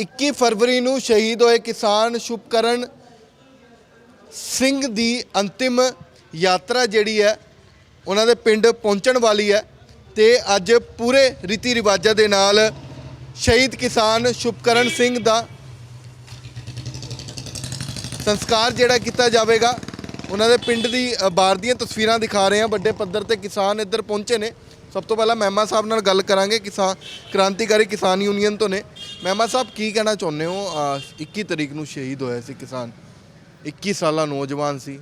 21 ਫਰਵਰੀ ਨੂੰ ਸ਼ਹੀਦ ਹੋਏ ਕਿਸਾਨ ਸ਼ੁਭਕਰਨ ਸਿੰਘ ਦੀ ਅੰਤਿਮ ਯਾਤਰਾ ਜਿਹੜੀ ਹੈ ਉਹਨਾਂ ਦੇ ਪਿੰਡ ਪਹੁੰਚਣ ਵਾਲੀ ਹੈ ਤੇ ਅੱਜ ਪੂਰੇ ਰੀਤੀ ਰਿਵਾਜਾਂ ਦੇ ਨਾਲ ਸ਼ਹੀਦ ਕਿਸਾਨ ਸ਼ੁਭਕਰਨ ਸਿੰਘ ਦਾ ਸੰਸਕਾਰ ਜਿਹੜਾ ਕੀਤਾ ਜਾਵੇਗਾ। ਉਹਨਾਂ ਦੇ ਪਿੰਡ ਦੀ ਅ, ਬਾਹਰ ਦੀਆਂ ਤਸਵੀਰਾਂ ਦਿਖਾ ਰਹੇ ਹਾਂ। ਵੱਡੇ ਪੱਧਰ ਤੇ ਕਿਸਾਨ ਇੱਧਰ ਪਹੁੰਚੇ ਨੇ। ਸਭ ਤੋਂ ਪਹਿਲਾਂ ਮਹਿਮਾ ਸਾਹਿਬ ਨਾਲ ਗੱਲ ਕਰਾਂਗੇ ਕਿਸਾਨ ਕ੍ਰਾਂਤੀਕਾਰੀ ਕਿਸਾਨ ਯੂਨੀਅਨ ਤੋਂ ਨੇ। ਮਹਿਮਾ ਸਾਹਿਬ ਕੀ ਕਹਿਣਾ ਚਾਹੁੰਦੇ ਹੋ? ਅ, 21 ਤਰੀਕ ਨੂੰ ਸ਼ਹੀਦ ਹੋਇਆ ਸੀ ਕਿਸਾਨ। 21 ਸਾਲਾ ਨੌਜਵਾਨ ਸੀ।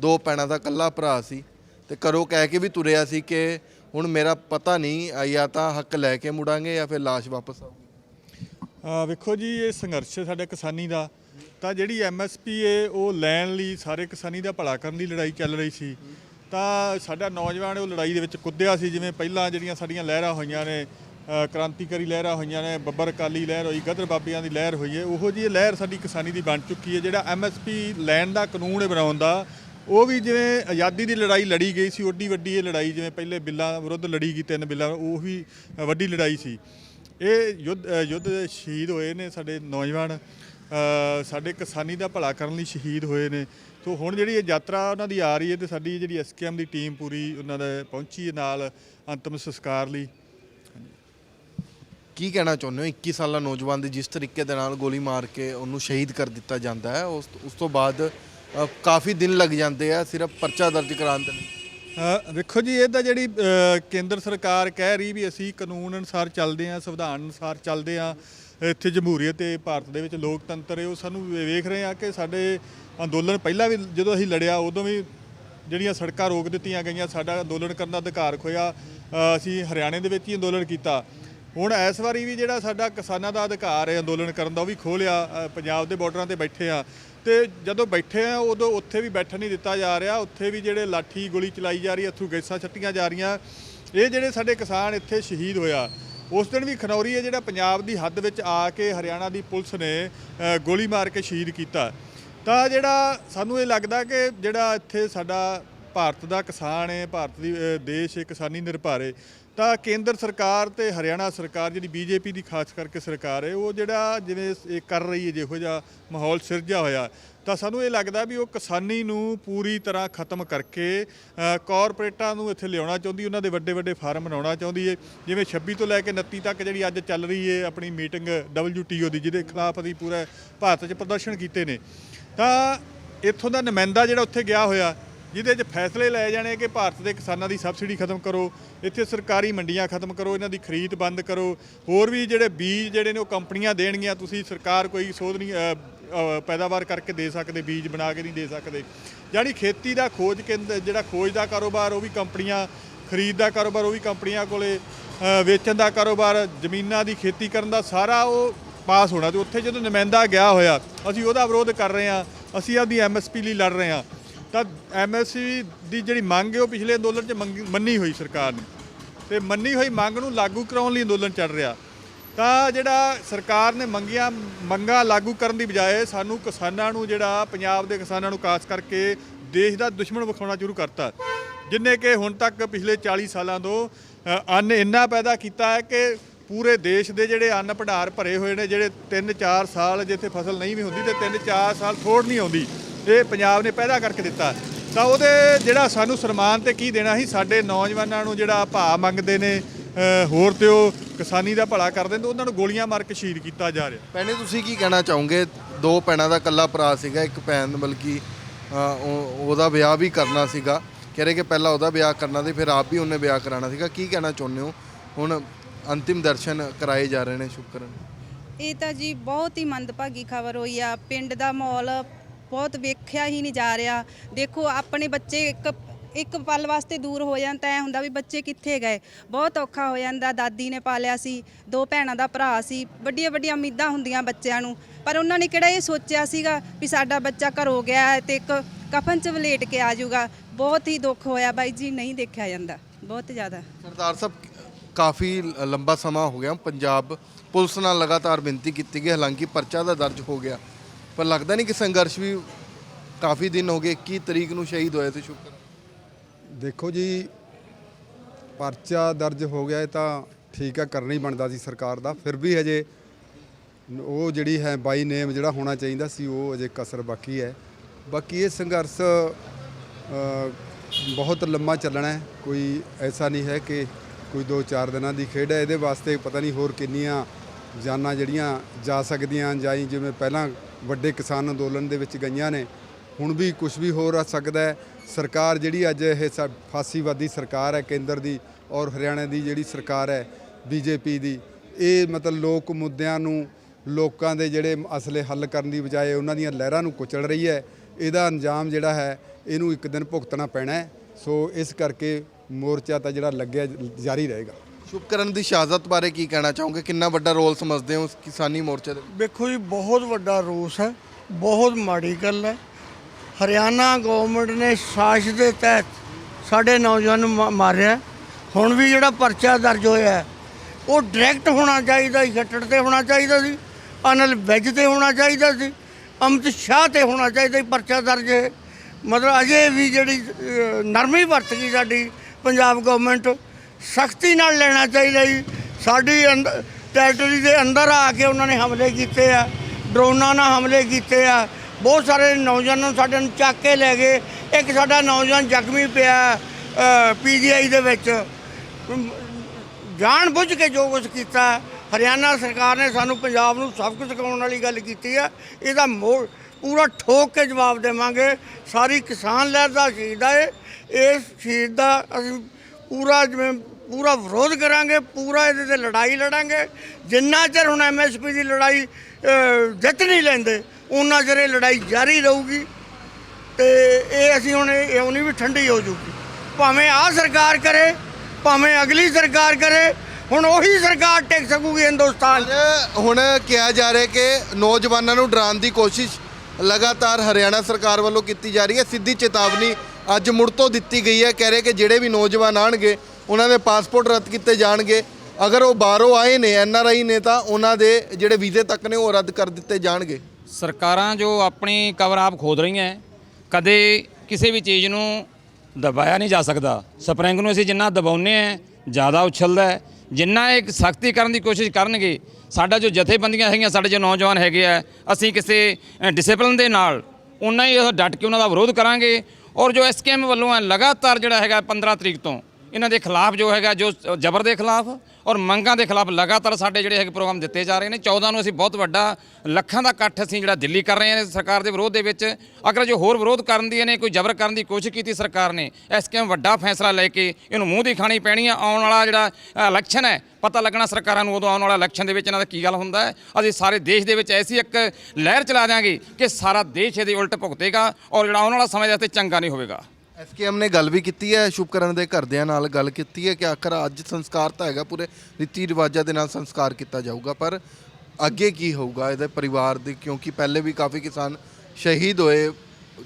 ਦੋ ਭੈਣਾਂ ਦਾ ਇਕੱਲਾ ਭਰਾ ਸੀ। ਤੇ ਕਰੋ ਕਹਿ ਕੇ ਵੀ ਤੁਰਿਆ ਸੀ ਕਿ ਹੁਣ ਮੇਰਾ ਪਤਾ ਨਹੀਂ ਅ, ਜਾਂ ਤਾਂ ਹੱਕ ਲੈ ਕੇ ਮੁੜਾਂਗੇ ਜਾਂ ਫਿਰ ਲਾਸ਼ ਵਾਪਸ ਆਊਗੀ। ਆ ਵੇਖੋ ਜੀ ਇਹ ਸੰਘਰਸ਼ ਸਾਡਾ ਕਿਸਾਨੀ ਦਾ। ਤਾਂ ਜਿਹੜੀ ਐਮਐਸਪੀ ਏ ਉਹ ਲੈਣ ਲਈ ਸਾਰੇ ਕਿਸਾਨੀ ਦਾ ਭਲਾ ਕਰਨ ਦੀ ਲੜਾਈ ਚੱਲ ਰਹੀ ਸੀ। ਤਾਂ ਸਾਡਾ ਨੌਜਵਾਨ ਉਹ ਲੜਾਈ ਦੇ ਵਿੱਚ ਕੁੱਦਿਆ ਸੀ, ਜਿਵੇਂ ਪਹਿਲਾਂ ਜਿਹੜੀਆਂ ਸਾਡੀਆਂ ਲਹਿਰਾਂ ਹੋਈਆਂ ਨੇ ਕ੍ਰਾਂਤੀਕਾਰੀ ਲਹਿਰਾਂ ਹੋਈਆਂ ਨੇ, ਬੱਬਰ ਅਕਾਲੀ ਲਹਿਰ ਹੋਈ, ਗਦਰ ਬਾਬਿਆਂ ਦੀ ਲਹਿਰ ਹੋਈ ਹੈ, ਉਹੋ ਜੀ ਇਹ ਲਹਿਰ ਸਾਡੀ ਕਿਸਾਨੀ ਦੀ ਬਣ ਚੁੱਕੀ ਹੈ, ਜਿਹੜਾ ਐਮਐਸਪੀ ਲੈਣ ਦਾ ਕਾਨੂੰਨ ਇਹ ਬਣਾਉਣ ਦਾ, ਉਹ ਵੀ ਜਿਵੇਂ ਆਜ਼ਾਦੀ ਦੀ ਲੜਾਈ ਲੜੀ ਗਈ ਸੀ, ਓਡੀ ਵੱਡੀ ਇਹ ਲੜਾਈ, ਜਿਵੇਂ ਪਹਿਲੇ ਬਿੱਲਾਂ ਵਿਰੁੱਧ ਲੜੀ ਗਈ, ਤਿੰਨ ਬਿੱਲਾਂ, ਉਹ ਵੀ ਵੱਡੀ ਲੜਾਈ ਸੀ। ਇਹ ਯੁੱਧ ਯੁੱਧ ਦੇ ਸ਼ਹੀਦ ਹੋਏ ਨੇ ਸਾਡੇ ਨੌਜਵਾਨ ਸਾਡੇ ਕਿਸਾਨੀ ਦਾ ਭਲਾ ਕਰਨ ਲਈ ਸ਼ਹੀਦ ਹੋਏ ਨੇ। ਸੋ ਹੁਣ ਜਿਹੜੀ ਇਹ ਯਾਤਰਾ ਉਹਨਾਂ ਦੀ ਆ ਰਹੀ ਹੈ ਤੇ ਸਾਡੀ ਜਿਹੜੀ ਐਸਕੇਐਮ ਦੀ ਟੀਮ ਪੂਰੀ ਉਹਨਾਂ ਦੇ ਪਹੁੰਚੀ ਹੈ ਨਾਲ ਅੰਤਮ ਸੰਸਕਾਰ ਲਈ। ਕੀ ਕਹਿਣਾ ਚਾਹੁੰਦੇ ਹੋ? 21 ਸਾਲਾ ਨੌਜਵਾਨ ਦੀ ਜਿਸ ਤਰੀਕੇ ਦੇ ਨਾਲ ਗੋਲੀ ਮਾਰ ਕੇ ਉਹਨੂੰ ਸ਼ਹੀਦ ਕਰ ਦਿੱਤਾ ਜਾਂਦਾ ਹੈ ਉਸ ਉਸ ਤੋਂ ਬਾਅਦ ਅ, ਕਾਫੀ ਦਿਨ ਲੱਗ ਜਾਂਦੇ ਆ ਸਿਰਫ ਪਰਚਾ ਦਰਜ ਕਰਾਉਣ ਦੇ ਲਈ। ਅ, ਵੇਖੋ ਜੀ ਇਹ ਤਾਂ ਜਿਹੜੀ ਅ, ਕੇਂਦਰ ਸਰਕਾਰ ਕਹਿ ਰਹੀ ਵੀ ਅਸੀਂ ਕਾਨੂੰਨ ਅਨੁਸਾਰ ਚੱਲਦੇ ਹਾਂ ਸੰਵਿਧਾਨ ਅਨੁਸਾਰ ਚੱਲਦੇ ਹਾਂ ਇੱਥੇ ਜਮਹੂਰੀਅਤ ਤੇ ਭਾਰਤ ਦੇ ਵਿੱਚ ਲੋਕਤੰਤਰ ਹੈ, ਉਹ ਸਾਨੂੰ ਵੇਖ ਰਹੇ ਆ ਕਿ ਸਾਡੇ ਅੰਦੋਲਨ ਪਹਿਲਾਂ ਵੀ ਜਦੋਂ ਅਸੀਂ ਲੜਿਆ, ਉਦੋਂ ਵੀ ਜਿਹੜੀਆਂ ਸੜਕਾਂ ਰੋਕ ਦਿੱਤੀਆਂ ਗਈਆਂ, ਸਾਡਾ ਅੰਦੋਲਨ ਕਰਨ ਦਾ ਅਧਿਕਾਰ ਖੋਇਆ ਅਸੀਂ ਹਰਿਆਣੇ ਦੇ ਵਿੱਚ ਹੀ ਅੰਦੋਲਨ ਕੀਤਾ। ਹੁਣ ਇਸ ਵਾਰੀ ਵੀ ਜਿਹੜਾ ਸਾਡਾ ਕਿਸਾਨਾਂ ਦਾ ਅਧਿਕਾਰ ਹੈ ਅੰਦੋਲਨ ਕਰਨ ਦਾ, ਉਹ ਵੀ ਖੋਲਿਆ ਪੰਜਾਬ ਦੇ ਬਾਰਡਰਾਂ ਤੇ ਬੈਠੇ ਆ ਤੇ ਜਦੋਂ ਬੈਠੇ ਆ ਉਦੋਂ ਉੱਥੇ ਵੀ ਬੈਠਣ ਨਹੀਂ ਦਿੱਤਾ ਜਾ ਰਿਹਾ, ਉੱਥੇ ਵੀ ਜਿਹੜੇ ਲਾਠੀ ਗੋਲੀ ਚਲਾਈ ਜਾ ਰਹੀ ਅਥਰੂ ਗੈਸਾਂ ਛੱਟੀਆਂ ਜਾ ਰਹੀਆਂ, ਇਹ ਜਿਹੜੇ ਸਾਡੇ ਕਿਸਾਨ ਇੱਥੇ ਸ਼ਹੀਦ ਹੋਇਆ ਉਸ ਦਿਨ ਵੀ ਖਨੌਰੀ ਹੈ ਜਿਹੜਾ ਪੰਜਾਬ ਦੀ ਹੱਦ ਵਿੱਚ ਆ ਕੇ ਹਰਿਆਣਾ ਦੀ ਪੁਲਿਸ ਨੇ ਗੋਲੀ ਮਾਰ ਕੇ ਸ਼ਹੀਦ ਕੀਤਾ। ਤਾਂ ਜਿਹੜਾ ਸਾਨੂੰ ਇਹ ਲੱਗਦਾ ਕਿ ਜਿਹੜਾ ਇੱਥੇ ਸਾਡਾ ਭਾਰਤ ਦਾ ਕਿਸਾਨ ਹੈ, ਭਾਰਤ ਦੀ ਦੇਸ਼ ਹੈ, ਕਿਸਾਨੀ ਨਿਰਭਰ ਹੈ ਤਾਂ ਕੇਂਦਰ ਸਰਕਾਰ ਤੇ ਹਰਿਆਣਾ ਸਰਕਾਰ ਜਿਹੜੀ ਬੀਜੇਪੀ ਦੀ ਖਾਸ ਕਰਕੇ ਸਰਕਾਰ ਹੈ, ਉਹ ਜਿਹੜਾ ਜਿਵੇਂ ਇਹ ਕਰ ਰਹੀ ਹੈ, ਜਿਹੋ ਜਿਹਾ ਮਾਹੌਲ ਸਿਰਜਿਆ ਹੋਇਆ। ਤਾਂ ਸਾਨੂੰ ਇਹ ਲੱਗਦਾ ਵੀ ਉਹ ਕਿਸਾਨੀ ਨੂੰ ਪੂਰੀ ਤਰ੍ਹਾਂ ਖਤਮ ਕਰਕੇ ਅ, ਕਾਰਪੋਰੇਟਾਂ ਨੂੰ ਇੱਥੇ ਲਿਆਉਣਾ ਚਾਹੁੰਦੀ ਉਹਨਾਂ ਦੇ ਵੱਡੇ ਵੱਡੇ ਫਾਰਮ ਬਣਾਉਣਾ ਚਾਹੁੰਦੀ ਹੈ ਜਿਵੇਂ 26 ਤੋਂ ਲੈ ਕੇ 29 ਤੱਕ ਜਿਹੜੀ ਅੱਜ ਚੱਲ ਰਹੀ ਹੈ ਆਪਣੀ ਮੀਟਿੰਗ WTO ਦੀ ਜਿਹਦੇ ਖਿਲਾਫ ਅਸੀਂ ਪੂਰੇ ਭਾਰਤ 'ਚ ਪ੍ਰਦਰਸ਼ਨ ਕੀਤੇ ਨੇ। ਤਾਂ ਇੱਥੋਂ ਦਾ ਨੁਮਾਇੰਦਾ ਜਿਹੜਾ ਉੱਥੇ ਗਿਆ ਹੋਇਆ ਜਿਹਦੇ 'ਚ ਫੈਸਲੇ ਲਏ ਜਾਣੇ ਕਿ ਭਾਰਤ ਦੇ ਕਿਸਾਨਾਂ ਦੀ ਸਬਸਿਡੀ ਖਤਮ ਕਰੋ ਇੱਥੇ ਸਰਕਾਰੀ ਮੰਡੀਆਂ ਖਤਮ ਕਰੋ ਇਹਨਾਂ ਦੀ ਖਰੀਦ ਬੰਦ ਕਰੋ। ਹੋਰ ਵੀ ਜਿਹੜੇ ਬੀਜ ਜਿਹੜੇ ਨੇ ਉਹ ਕੰਪਨੀਆਂ ਦੇਣਗੀਆਂ ਤੁਸੀਂ ਸਰਕਾਰ ਕੋਈ ਸੋਧ ਨਹੀਂ ਪੈਦਾਵਾਰ ਕਰਕੇ ਦੇ ਸਕਦੇ, ਬੀਜ ਬਣਾ ਕੇ ਨਹੀਂ ਦੇ ਸਕਦੇ। ਯਾਨੀ ਖੇਤੀ ਦਾ ਖੋਜ ਕੇਂਦਰ ਜਿਹੜਾ ਖੋਜ ਦਾ ਕਾਰੋਬਾਰ, ਉਹ ਵੀ ਕੰਪਨੀਆਂ ਖਰੀਦ ਦਾ ਕਾਰੋਬਾਰ, ਉਹ ਵੀ ਕੰਪਨੀਆਂ ਕੋਲੇ ਵੇਚਣ ਦਾ ਕਾਰੋਬਾਰ, ਜ਼ਮੀਨਾਂ ਦੀ ਖੇਤੀ ਕਰਨ ਦਾ ਸਾਰਾ ਉਹ ਪਾਸ ਹੋਣਾ। ਤੇ ਉੱਥੇ ਜਦੋਂ ਨੁਮਾਇੰਦਾ ਗਿਆ ਹੋਇਆ, ਅਸੀਂ ਉਹਦਾ ਵਿਰੋਧ ਕਰ ਰਹੇ ਹਾਂ, ਅਸੀਂ ਆਪਦੀ ਐਮਐਸਪੀ ਲਈ ਲੜ ਰਹੇ ਹਾਂ। ਤਾਂ ਐਮਐਸਪੀ ਦੀ ਜਿਹੜੀ ਮੰਗ ਹੈ, ਉਹ ਪਿਛਲੇ ਅੰਦੋਲਨ 'ਚ ਮੰਗੀ- ਮੰਨੀ ਹੋਈ ਸਰਕਾਰ ਨੇ। ਤੇ ਮੰਨੀ ਹੋਈ ਮੰਗ ਨੂੰ ਲਾਗੂ ਕਰਾਉਣ ਲਈ ਅੰਦੋਲਨ ਚੱਲ ਰਿਹਾ। ਤਾਂ ਜਿਹੜਾ ਸਰਕਾਰ ਨੇ ਮੰਗੀਆਂ, ਮੰਗਾਂ ਲਾਗੂ ਕਰਨ ਦੀ ਬਜਾਏ ਸਾਨੂੰ ਕਿਸਾਨਾਂ ਨੂੰ ਜਿਹੜਾ ਪੰਜਾਬ ਦੇ ਕਿਸਾਨਾਂ ਨੂੰ ਖਾਸ ਕਰਕੇ ਦੇਸ਼ ਦਾ ਦੁਸ਼ਮਣ ਵਿਖਾਉਣਾ ਸ਼ੁਰੂ ਕਰਤਾ। ਜਿੰਨੇ ਕਿ ਹੁਣ ਤੱਕ ਪਿਛਲੇ 40 ਸਾਲਾਂ ਤੋਂ ਅੰਨ ਇੰਨਾ ਪੈਦਾ ਕੀਤਾ ਹੈ ਕਿ ਪੂਰੇ ਦੇਸ਼ ਦੇ ਜਿਹੜੇ ਅੰਨ ਭੰਡਾਰ ਭਰੇ ਹੋਏ ਨੇ, ਜਿਹੜੇ 3-4 ਸਾਲ ਜਿੱਥੇ ਫਸਲ ਨਹੀਂ ਵੀ ਹੁੰਦੀ ਤੇ 3-4 ਸਾਲ ਥੋੜ ਨਹੀਂ ਆਉਂਦੀ ਇਹ ਪੰਜਾਬ ਨੇ ਪੈਦਾ ਕਰਕੇ ਦਿੱਤਾ। ਤਾਂ ਉਹਦੇ ਜਿਹੜਾ ਸਾਨੂੰ ਸਨਮਾਨ ਤੇ ਕੀ ਦੇਣਾ ਸੀ, ਸਾਡੇ ਨੌਜਵਾਨਾਂ ਨੂੰ ਜਿਹੜਾ ਭਾਅ ਮੰਗਦੇ ਨੇ ਹੋਰ ਤੇ ਉਹ ਕਿਸਾਨੀ ਦਾ ਭਲਾ ਕਰਦੇ ਨੇ ਤੇ ਉਹਨਾਂ ਨੂੰ ਗੋਲੀਆਂ ਮਾਰ ਕੇ ਸ਼ਹੀਦ ਕੀਤਾ ਜਾ ਰਿਹਾ। ਭੈਣੇ ਤੁਸੀਂ ਕੀ ਕਹਿਣਾ ਚਾਹੋਗੇ? ਦੋ ਭੈਣਾਂ ਦਾ ਇਕੱਲਾ ਭਰਾ ਸੀਗਾ ਇੱਕ ਭੈਣ ਬਲਕਿ ਉਹਦਾ ਵਿਆਹ ਵੀ ਕਰਨਾ ਸੀਗਾ। ਕਹਿ ਰਹੇ ਕਿ ਪਹਿਲਾਂ ਉਹਦਾ ਵਿਆਹ ਕਰਨਾ ਤੇ ਫਿਰ ਆਪ ਵੀ ਉਹਨੇ ਵਿਆਹ ਕਰਾਉਣਾ ਸੀਗਾ। ਕੀ ਕਹਿਣਾ ਚਾਹੁੰਦੇ ਹੋ? ਹੁਣ ਅੰਤਿਮ ਦਰਸ਼ਨ ਕਰਾਏ ਜਾ ਰਹੇ ਨੇ ਸ਼ੁਕਰਨ ਇਹ ਤਾਂ ਜੀ ਬਹੁਤ ਹੀ ਮੰਦਭਾਗੀ ਖਬਰ ਹੋਈ ਆ। ਪਿੰਡ ਦਾ ਮਾਹੌਲ ਬਹੁਤ ਵੇਖਿਆ ਹੀ ਨਹੀਂ ਜਾ ਰਿਹਾ। ਦੇਖੋ ਆਪਣੇ ਬੱਚੇ ਇੱਕ ਇੱਕ ਪਲ ਵਾਸਤੇ ਦੂਰ ਹੋ ਜਾਣ ਤਾਂ ਐ ਹੁੰਦਾ ਵੀ ਬੱਚੇ ਕਿੱਥੇ ਗਏ। ਬਹੁਤ ਔਖਾ ਹੋ ਜਾਂਦਾ। ਦਾਦੀ ਨੇ ਪਾਲਿਆ ਸੀ, ਦੋ ਭੈਣਾਂ ਦਾ ਭਰਾ ਸੀ, ਵੱਡੀਆਂ ਵੱਡੀਆਂ ਉਮੀਦਾਂ ਹੁੰਦੀਆਂ ਬੱਚਿਆਂ ਨੂੰ। ਪਰ ਉਹਨਾਂ ਨੇ ਕਿਹੜਾ ਇਹ ਸੋਚਿਆ ਸੀਗਾ ਵੀ ਸਾਡਾ ਬੱਚਾ ਘਰੋਂ ਗਿਆ ਹੈ ਤੇ ਇੱਕ ਕਫਨ ਚ ਵਲੇਟ ਕੇ ਆ ਜਾਊਗਾ। ਬਹੁਤ ਹੀ ਦੁੱਖ ਹੋਇਆ ਬਾਈ ਜੀ, ਨਹੀਂ ਦੇਖਿਆ ਜਾਂਦਾ। ਬਹੁਤ ਜ਼ਿਆਦਾ। ਸਰਦਾਰ ਸਾਹਿਬ, ਕਾਫੀ ਲੰਬਾ ਸਮਾਂ ਹੋ ਗਿਆ। ਪੰਜਾਬ ਪੁਲਿਸ ਨਾਲ ਲਗਾਤਾਰ ਬੇਨਤੀ ਕੀਤੀ ਗਈ। ਹਾਲਾਂਕਿ ਪਰਚਾ ਦਾ ਦਰਜ ਹੋ ਗਿਆ। ਪਰ ਲੱਗਦਾ ਨਹੀਂ ਕਿ ਸੰਘਰਸ਼ ਵੀ ਕਾਫੀ ਦਿਨ ਹੋ ਗਏ। 21 ਤਰੀਕ ਨੂੰ ਸ਼ਹੀਦ ਹੋਏ ਤੇ ਸ਼ੁਕਰ। ਦੇਖੋ ਜੀ, ਪਰਚਾ ਦਰਜ ਹੋ ਗਿਆ ਇਹ ਤਾਂ ਠੀਕ ਹੈ ਕਰਨਾ ਹੀ ਬਣਦਾ ਸੀ ਸਰਕਾਰ ਦਾ। ਫਿਰ ਵੀ ਹਜੇ ਉਹ ਜਿਹੜੀ ਹੈ ਬਾਈ ਨੇਮ ਜਿਹੜਾ ਹੋਣਾ ਚਾਹੀਦਾ ਸੀ, ਉਹ ਅਜੇ ਕਸਰ ਬਾਕੀ ਹੈ। ਬਾਕੀ ਇਹ ਸੰਘਰਸ਼ ਬਹੁਤ ਲੰਮਾ ਚੱਲਣਾ ਹੈ। ਕੋਈ ਐਸਾ ਨਹੀਂ ਹੈ ਕਿ ਕੋਈ 2-4 ਦਿਨਾਂ ਦੀ ਖੇਡ ਹੈ। ਇਹਦੇ ਵਾਸਤੇ ਪਤਾ ਨਹੀਂ ਹੋਰ ਕਿੰਨੀਆਂ ਜਾਨਾਂ ਜਿਹੜੀਆਂ ਜਾ ਸਕਦੀਆਂ ਜਾਂ ਜਿਵੇਂ ਪਹਿਲਾਂ ਵੱਡੇ ਕਿਸਾਨ ਅੰਦੋਲਨ ਦੇ ਵਿੱਚ ਗਈਆਂ ਨੇ, ਹੁਣ ਵੀ ਕੁਝ ਵੀ ਹੋਰ ਆ ਸਕਦਾ ਹੈ। ਸਰਕਾਰ ਜਿਹੜੀ ਅੱਜ ਇਹ ਸਾ- ਫਾਸੀਵਾਦੀ ਸਰਕਾਰ ਹੈ ਕੇਂਦਰ ਦੀ ਔਰ ਹਰਿਆਣਾ ਦੀ ਜਿਹੜੀ ਸਰਕਾਰ ਹੈ ਬੀਜੇਪੀ ਦੀ ਇਹ ਮਤਲਬ ਲੋਕ ਮੁੱਦਿਆਂ ਨੂੰ ਲੋਕਾਂ ਦੇ ਜਿਹੜੇ ਮਸਲੇ ਹੱਲ ਕਰਨ ਦੀ ਬਜਾਏ ਉਹਨਾਂ ਦੀਆਂ ਲਹਿਰਾਂ ਨੂੰ ਕੁਚਲ ਰਹੀ ਹੈ। ਇਹਦਾ ਅੰਜਾਮ ਜਿਹੜਾ ਹੈ ਇਹਨੂੰ ਇੱਕ ਦਿਨ ਭੁਗਤਣਾ ਪੈਣਾ ਹੈ। ਸੋ ਇਸ ਕਰਕੇ ਮੋਰਚਾ ਤਾਂ ਜਿਹੜਾ ਲੱਗਿਆ ਜਾਰੀ ਰਹੇਗਾ। ਸ਼ੁਭਕਰਨ ਦੀ ਸ਼ਹਾਦਤ ਬਾਰੇ ਕੀ ਕਹਿਣਾ ਚਾਹੋਗੇ? ਕਿੰਨਾ ਵੱਡਾ ਰੋਲ ਸਮਝਦੇ ਹੋ ਕਿਸਾਨੀ ਮੋਰਚੇ ਦੇ? ਵੇਖੋ ਜੀ ਬਹੁਤ ਵੱਡਾ ਰੋਸ ਹੈ ਬਹੁਤ ਮਾੜੀ ਗੱਲ ਹੈ। ਹਰਿਆਣਾ ਗਵਰਨਮੈਂਟ ਨੇ ਸਾਜ਼ਿਸ਼ ਦੇ ਤਹਿਤ ਸਾਡੇ ਨੌਜਵਾਨ ਨੂੰ ਮਾਰਿਆ। ਹੁਣ ਵੀ ਜਿਹੜਾ ਪਰਚਾ ਦਰਜ ਹੋਇਆ ਉਹ ਡਾਇਰੈਕਟ ਹੋਣਾ ਚਾਹੀਦਾ ਸੀ, ਖੱਟੜ ਤੇ ਹੋਣਾ ਚਾਹੀਦਾ ਸੀ, ਅਨਲ ਵੈਜ ਤੇ ਹੋਣਾ ਚਾਹੀਦਾ ਸੀ ਅਮਿਤ ਸ਼ਾਹ ਤੇ ਹੋਣਾ ਚਾਹੀਦਾ ਸੀ ਪਰਚਾ ਦਰਜ ਮਤਲਬ ਅਜੇ ਵੀ ਜਿਹੜੀ ਨਰਮੀ ਵਰਤ ਗਈ ਸਾਡੀ ਪੰਜਾਬ ਗਵਰਨਮੈਂਟ ਸਖਤੀ ਨਾਲ ਲੈਣਾ ਚਾਹੀਦਾ ਜੀ। ਸਾਡੀ ਅੰਦ- ਟੈਰੀਟਰੀ ਦੇ ਅੰਦਰ ਆ ਕੇ ਉਹਨਾਂ ਨੇ ਹਮਲੇ ਕੀਤੇ ਆ, ਡਰੋਨਾਂ ਨਾਲ ਹਮਲੇ ਕੀਤੇ ਆ ਬਹੁਤ ਸਾਰੇ ਨੌਜਵਾਨਾਂ ਨੂੰ ਸਾਡੇ ਨੂੰ ਚੱਕ ਕੇ ਲੈ ਗਏ। ਇੱਕ ਸਾਡਾ ਨੌਜਵਾਨ ਜ਼ਖਮੀ ਪਿਆ ਪੀਜੀਆਈ ਦੇ ਵਿੱਚ। ਜਾਣ ਬੁੱਝ ਕੇ ਜੋ ਕੁਝ ਕੀਤਾ, ਹਰਿਆਣਾ ਸਰਕਾਰ ਨੇ ਸਾਨੂੰ ਪੰਜਾਬ ਨੂੰ ਸਬਕ ਸਿਖਾਉਣ ਵਾਲੀ ਗੱਲ ਕੀਤੀ ਹੈ ਇਹਦਾ ਮੋੜ ਪੂਰਾ ਠੋਕ ਕੇ ਜਵਾਬ ਦੇਵਾਂਗੇ। ਸਾਰੀ ਕਿਸਾਨ ਲਹਿਰ ਦਾ ਸ਼ਹੀਦ ਆ ਇਹ। ਇਸ ਸ਼ਹੀਦ ਦਾ ਅਸੀਂ ਪੂਰਾ ਜਿਵੇਂ ਪੂਰਾ ਵਿਰੋਧ ਕਰਾਂਗੇ, ਪੂਰਾ ਇਹਦੇ ਤੇ ਲੜਾਈ ਲੜਾਂਗੇ। ਜਿੰਨਾ ਚਿਰ ਹੁਣ ਐਮਐਸਪੀ ਦੀ ਲੜਾਈ ਜਿੱਤ ਨਹੀਂ ਲੈਂਦੇ ਉਹਨਾਂ ਚਿਰ ਇਹ ਲੜਾਈ ਜਾਰੀ ਰਹੂਗੀ ਤੇ ਇਹ ਅਸੀਂ ਹੁਣ ਇਹ ਉਨੀ ਵੀ ਠੰਡੀ ਹੋ ਜੂਗੀ। ਭਾਵੇਂ ਆਹ ਸਰਕਾਰ ਕਰੇ, ਭਾਵੇਂ ਅਗਲੀ ਸਰਕਾਰ ਕਰੇ, ਹੁਣ ਉਹੀ ਸਰਕਾਰ ਟਿਕ ਸਕੂਗੀ ਹਿੰਦੁਸਤਾਨ 'ਚ। ਪਰ ਹੁਣ ਕਿਹਾ ਜਾ ਰਿਹਾ ਕਿ ਨੌਜਵਾਨਾਂ ਨੂੰ ਡਰਾਉਣ ਦੀ ਕੋਸ਼ਿਸ਼ ਲਗਾਤਾਰ ਹਰਿਆਣਾ ਸਰਕਾਰ ਵੱਲੋਂ ਕੀਤੀ ਜਾ ਰਹੀ ਹੈ। ਸਿੱਧੀ ਚੇਤਾਵਨੀ ਅੱਜ ਮੁੜ ਤੋਂ ਦਿੱਤੀ ਗਈ ਹੈ। ਕਹਿ ਰਹੇ ਕਿ ਜਿਹੜੇ ਵੀ ਨੌਜਵਾਨ ਆਣਗੇ ਉਹਨਾਂ ਦੇ ਪਾਸਪੋਰਟ ਰੱਦ ਕੀਤੇ ਜਾਣਗੇ। ਅਗਰ ਉਹ ਬਾਹਰੋਂ ਆਏ ਨੇ, ਐੱਨ ਆਰ ਆਈ ਨੇ, ਤਾਂ ਉਹਨਾਂ ਦੇ ਜਿਹੜੇ ਵੀਜ਼ੇ ਤੱਕ ਨੇ, ਉਹ ਰੱਦ ਕਰ ਦਿੱਤੇ ਜਾਣਗੇ। ਸਰਕਾਰਾਂ ਜੋ ਆਪਣੀ ਕਵਰ ਆਪ ਖੋਦ ਰਹੀਆਂ ਕਦੇ ਕਿਸੇ ਵੀ ਚੀਜ਼ ਨੂੰ ਦਬਾਇਆ ਨਹੀਂ ਜਾ ਸਕਦਾ। ਸਪਰਿੰਗ ਨੂੰ ਅਸੀਂ ਜਿੰਨਾ ਦਬਾਉਂਦੇ ਆ ਜ਼ਿਆਦਾ ਉਛਲਦਾ ਹੈ। ਜਿੰਨਾ ਇਹ ਸਖਤੀ ਕਰਨ ਦੀ ਕੋਸ਼ਿਸ਼ ਕਰਨਗੇ, ਸਾਡਾ ਜੋ ਜਥੇਬੰਦੀਆਂ ਹੈਗੀਆਂ, ਸਾਡੇ ਜੋ ਨੌਜਵਾਨ ਹੈਗੇ ਆ, ਅਸੀਂ ਕਿਸੇ ਡਿਸਪਲਿਨ ਦੇ ਨਾਲ ਉਹਨਾਂ ਹੀ ਉਹ ਡਟ ਕੇ ਉਹਨਾਂ ਦਾ ਵਿਰੋਧ ਕਰਾਂਗੇ। ਔਰ ਜੋ ਐਸਕੇਐਮ ਵੱਲੋਂ ਹੈ, ਲਗਾਤਾਰ ਜਿਹੜਾ ਹੈਗਾ 15 ਤਰੀਕ ਤੋਂ, ਇਹਨਾਂ ਦੇ ਖਿਲਾਫ ਜੋ ਹੈਗਾ, ਜੋ ਜ਼ਬਰ ਦੇ ਖਿਲਾਫ ਔਰ ਮੰਗਾਂ ਦੇ ਖਿਲਾਫ ਲਗਾਤਾਰ ਸਾਡੇ ਜਿਹੜੇ ਹੈਗੇ ਪ੍ਰੋਗਰਾਮ ਦਿੱਤੇ ਜਾ ਰਹੇ ਨੇ 14 ਨੂੰ ਅਸੀਂ ਬਹੁਤ ਵੱਡਾ, ਲੱਖਾਂ ਦਾ ਇਕੱਠ ਅਸੀਂ ਜਿਹੜਾ ਦਿੱਲੀ ਕਰ ਰਹੇ ਹਾਂ ਸਰਕਾਰ ਦੇ ਵਿਰੋਧ ਦੇ ਵਿੱਚ। ਅਗਰ ਜੋ ਹੋਰ ਵਿਰੋਧ ਕਰਨ ਦੀ ਨੇ ਕੋਈ ਜ਼ਬਰ ਕਰਨ ਦੀ ਕੋਸ਼ਿਸ਼ ਕੀਤੀ ਸਰਕਾਰ ਨੇ, ਇਸ ਐਸਕੇਐਮ ਵੱਡਾ ਫੈਸਲਾ ਲੈ ਕੇ ਇਹਨੂੰ ਮੂੰਹ ਦੀ ਖਾਣੀ ਪੈਣੀ ਆ, ਆਉਣ ਵਾਲਾ ਜਿਹੜਾ ਇਲੈਕਸ਼ਨ ਹੈ, ਪਤਾ ਲੱਗਣਾ ਸਰਕਾਰਾਂ ਨੂੰ ਉਦੋਂ ਆਉਣ ਵਾਲਾ ਇਲੈਕਸ਼ਨ ਦੇ ਵਿੱਚ ਇਹਨਾਂ ਦਾ ਕੀ ਗੱਲ ਹੁੰਦਾ ਹੈ। ਅਸੀਂ ਸਾਰੇ ਦੇਸ਼ ਦੇ ਵਿੱਚ ਐਸੀ ਇੱਕ ਲਹਿਰ ਚਲਾ ਦਿਆਂਗੇ ਕਿ ਸਾਰਾ ਦੇਸ਼ ਇਹਦੇ ਉਲਟ ਭੁਗਤੇਗਾ ਔਰ ਜਿਹੜਾ ਆਉਣ ਵਾਲਾ ਸਮੇਂ ਇਹਦੇ ਤੇ ਚੰਗਾ ਨਹੀਂ ਹੋਵੇਗਾ। ਐਸਕੇਐਮ ਨੇ ਗੱਲ ਵੀ ਕੀਤੀ ਹੈ, ਸ਼ੁਭਕਰਨ ਦੇ ਘਰਦਿਆਂ ਨਾਲ ਗੱਲ ਕੀਤੀ ਹੈ ਕਿ ਆਖਰ ਅੱਜ ਸੰਸਕਾਰ ਤਾਂ ਹੈਗਾ, ਪੂਰੇ ਰੀਤੀ ਰਿਵਾਜਾਂ ਦੇ ਨਾਲ ਸੰਸਕਾਰ ਕੀਤਾ ਜਾਊਗਾ, ਪਰ ਅੱਗੇ ਕੀ ਹੋਊਗਾ ਇਹਦੇ ਪਰਿਵਾਰ ਦੇ, ਕਿਉਂਕਿ ਪਹਿਲੇ ਵੀ ਕਾਫੀ ਕਿਸਾਨ ਸ਼ਹੀਦ ਹੋਏ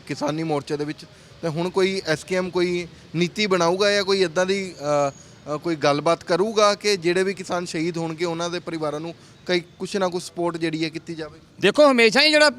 ਕਿਸਾਨੀ ਮੋਰਚੇ ਦੇ ਵਿੱਚ, ਤੇ ਹੁਣ ਕੋਈ ਐਸਕੇਐਮ ਕੋਈ ਨੀਤੀ ਬਣਾਊਗਾ ਜਾਂ ਕੋਈ ਇਦਾਂ ਦੀ ਕੋਈ ਗੱਲਬਾਤ ਕਰੂਗਾ ਕਿ ਜਿਹੜੇ ਵੀ ਕਿਸਾਨ ਸ਼ਹੀਦ ਹੋਣਗੇ, ਉਹਨਾਂ ਦੇ ਪਰਿਵਾਰਾਂ ਨੂੰ ਕਈ ਕੁਛ ਨਾ ਕੁਛ ਸਪੋਰਟ ਜਿਹੜੀ ਹੈ ਕੀਤੀ ਜਾਵੇ। ਦੇਖੋ ਹਮੇਸ਼ਾ ਹੀ ਜਿਹੜਾ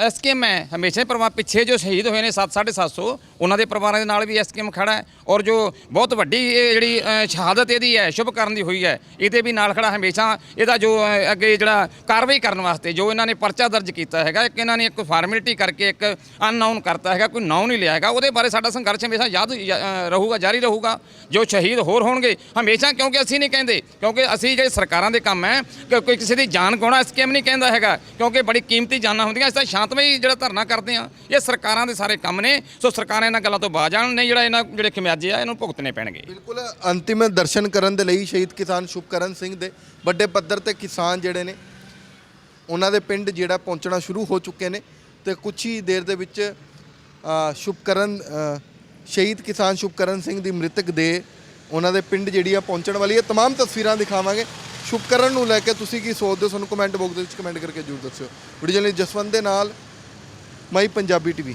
ਐਸਕੇਐਮ ਹੈ ਹਮੇਸ਼ਾ ਹੀ ਪਰਿਵਾਰ ਪਿੱਛੇ ਜੋ ਸ਼ਹੀਦ ਹੋਏ ਨੇ 7 750 ਉਹਨਾਂ ਦੇ ਪਰਿਵਾਰਾਂ ਦੇ ਨਾਲ ਵੀ ਐਸਕੇਐਮ ਖੜਾ ਹੈ ਔਰ ਜੋ ਬਹੁਤ ਵੱਡੀ ਇਹ ਜਿਹੜੀ ਅ, ਸ਼ਹਾਦਤ ਇਹਦੀ ਹੈ ਸ਼ੁਭ ਕਰਨ ਦੀ ਹੋਈ ਹੈ ਇਹਦੇ ਵੀ ਨਾਲ ਖੜਾ ਹਮੇਸ਼ਾ ਇਹਦਾ ਜੋ ਅ, ਅੱਗੇ ਜਿਹੜਾ ਕਾਰਵਾਈ ਕਰਨ ਵਾਸਤੇ ਜੋ ਇਹਨਾਂ ਨੇ ਪਰਚਾ ਦਰਜ ਕੀਤਾ ਹੈਗਾ ਇੱਕ ਇਹਨਾਂ ਨੇ ਇੱਕ ਫਾਰਮੈਲਿਟੀ ਕਰਕੇ ਇੱਕ ਅਨਨਾਊਨ ਕਰਤਾ ਹੈਗਾ ਕੋਈ ਨਾਉ ਨਹੀਂ ਲਿਆ ਹੈਗਾ ਉਹਦੇ ਬਾਰੇ ਸਾਡਾ ਸੰਘਰਸ਼ ਹਮੇਸ਼ਾ ਯਾਦ ਅ, ਰਹੂਗਾ ਜਾਰੀ ਰਹੂਗਾ ਜੋ ਸ਼ਹੀਦ ਹੋਰ ਹੋਣਗੇ ਹਮੇਸ਼ਾ ਕਿਉਂਕਿ ਅਸੀਂ ਨਹੀਂ ਕਹਿੰਦੇ ਕਿਉਂਕਿ ਅਸੀਂ ਜਿਹੜੇ ਸਰਕਾਰਾਂ ਦੇ ਕੰਮ ਹੈ ਕਿ ਕੋਈ ਕਿਸੇ ਦੀ ਜਾਨ ਗਵਾਉਣਾ ਸਕੀਮ ਨਹੀਂ ਕਹਿੰਦਾ ਹੈਗਾ ਕਿਉਂਕਿ ਬੜੀ ਕੀਮਤੀ ਜਾਨਾਂ ਹੁੰਦੀਆਂ ਇਸ ਤਾਂ ਸ਼ਾਂਤਮਈ ਜਿਹੜਾ ਧਰਨਾ ਕਰਦੇ ਆ ਇਹ ਸਰਕਾਰਾਂ ਦੇ ਸਾਰੇ ਕੰਮ ਨੇ ਸੋ ਸਰਕਾਰਾਂ ਇਹਨਾਂ ਗੱਲਾਂ ਤੋਂ ਬਾਜ ਜਾਣ ਨਹੀਂ ਜਿਹੜਾ ਇਹਨਾਂ ਜਿਹੜੇ ਖਿਮਿਆਜੇ ਆ ਇਹਨੂੰ ਭੁਗਤਣੇ ਪੈਣਗੇ ਬਿਲਕੁਲ ਅੰਤਿਮ ਦਰਸ਼ਨ ਕਰਨ ਦੇ ਲਈ ਸ਼ਹੀਦ ਕਿਸਾਨ ਸ਼ੁਭਕਰਨ ਸਿੰਘ ਦੇ ਵੱਡੇ ਪੱਧਰ ਤੇ ਕਿਸਾਨ ਜਿਹੜੇ ਨੇ ਉਹਨਾਂ ਦੇ ਪਿੰਡ ਜਿਹੜਾ ਪਹੁੰਚਣਾ ਸ਼ੁਰੂ ਹੋ ਚੁੱਕੇ ਨੇ ਤੇ ਕੁਝ ਹੀ ਦੇਰ ਦੇ ਵਿੱਚ ਅ, ਸ਼ੁਭਕਰਨ ਅ, ਸ਼ਹੀਦ ਕਿਸਾਨ ਸ਼ੁਭਕਰਨ ਸਿੰਘ ਦੀ ਮ੍ਰਿਤਕ ਦੇ ਉਹਨਾਂ ਦੇ ਪਿੰਡ ਜਿਹੜੀ ਆ ਪਹੁੰਚਣ ਵਾਲੀ ਹੈ तमाम ਤਸਵੀਰਾਂ ਦਿਖਾਵਾਂਗੇ ਸ਼ੁਭਕਰਨ ਨੂੰ ਲੈ ਕੇ ਤੁਸੀਂ ਕੀ ਸੋਚਦੇ ਹੋ? ਸਾਨੂੰ ਕਮੈਂਟ ਬਾਕਸ ਦੇ ਵਿੱਚ ਕਮੈਂਟ ਕਰਕੇ ਜਰੂਰ ਦੱਸਿਓ। ਵੀਡੀਓ ਲਈ ਜਸਵੰਤ ਦੇ ਨਾਲ, ਮਾਈ ਪੰਜਾਬੀ ਟੀਵੀ